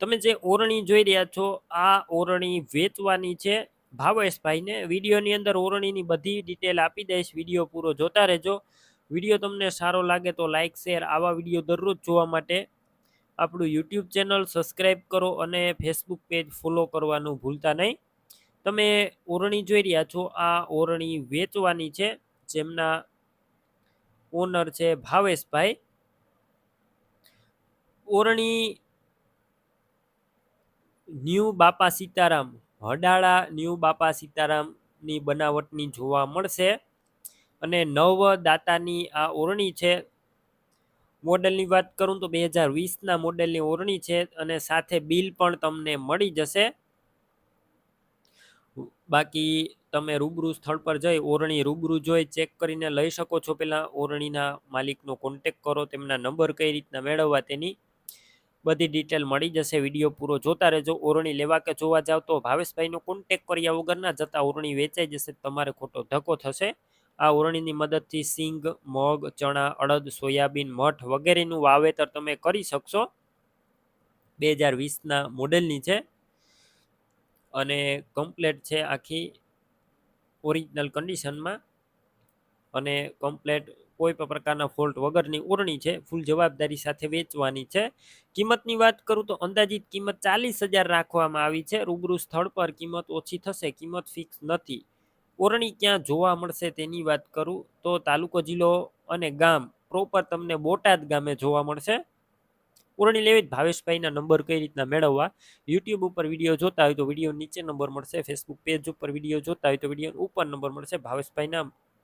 તમે જે ઓરણી જોઈ રહ્યા છો, આ ઓરણી વેચવાની છે. ભાવેશભાઈને વિડીયોની અંદર ઓરણીની બધી ડિટેલ આપી દઈશ. વીડિયો પૂરો જોતા રહેજો. વીડિયો તમને સારો લાગે તો લાઇક શેર આવા વીડિયો દરરોજ જોવા માટે આપણું યુટ્યુબ ચેનલ સબસ્ક્રાઈબ કરો અને ફેસબુક પેજ ફોલો કરવાનું ભૂલતા નહીં. તમે ઓરણી જોઈ રહ્યા છો, આ ઓરણી વેચવાની છે, જેમના ઓનર છે ભાવેશભાઈ. ઓરણી ન્યૂ બાપા સીતારામ હડાળા ન્યૂ બાપા સીતારામની બનાવટની જોવા મળશે. અને નવ દાતાની આ ઓરણી છે, મોડેલની વાત કરું તો બે હજાર વીસના મોડેલની ઓરણી છે અને સાથે બિલ પણ તમને મળી જશે. બાકી તમે રૂબરૂ સ્થળ પર જઈ ઓરણી રૂબરૂ જોઈ ચેક કરીને લઈ શકો છો. પહેલાં ઓરણીના માલિકનો કોન્ટેક કરો, તેમના નંબર કઈ રીતના મેળવવા તેની બધી ડિટેલ મળી જશે. વીડિયો પૂરો જોતા રહેજો. ઓરણી લેવા કે જોવા જાવ તો ભાવેશભાઈનો કોન્ટેક કર્યા વગરના જતાં ઓરણી વેચાઈ જશે. તમારે ખોટો ધક્કો થશે. આ ઓરણીની મદદથી સિંગ, મગ, ચણા, અડદ, સોયાબીન, મઠ વગેરેનું વાવેતર તમે કરી શકશો. બે હજાર વીસના મોડેલની છે. અને કમ્પ્લેટ છે આખી ઓરિજિનલ કન્ડિશનમાં અને કમ્પ્લેટ કોઈ પણ પ્રકારના ફોલ્ટ વગરની ઓરણી છે ફૂલ જવાબદારી સાથે વેચવાની છે. કિંમતની વાત કરું તો અંદાજિત કિંમત ચાલીસ હજાર રાખવામાં આવી છે. રૂબરૂ સ્થળ પર કિંમત ઓછી થશે, કિંમત ફિક્સ નથી. ઓરણી ક્યાં જોવા મળશે તેની વાત કરું તો તાલુકો જિલ્લો અને ગામ પ્રોપર તમને બોટાદ ગામે જોવા મળશે. ઓરણી લેવી જ ભાવેશભાઈના નંબર કઈ રીતના મેળવવા? યુટ્યુબ ઉપર વીડિયો જોતા હોય તો વીડિયો નીચે નંબર મળશે ફેસબુક પેજ ઉપર વીડિયો જોતા હોય તો વીડિયો ઉપર નંબર મળશે, ભાવેશભાઈના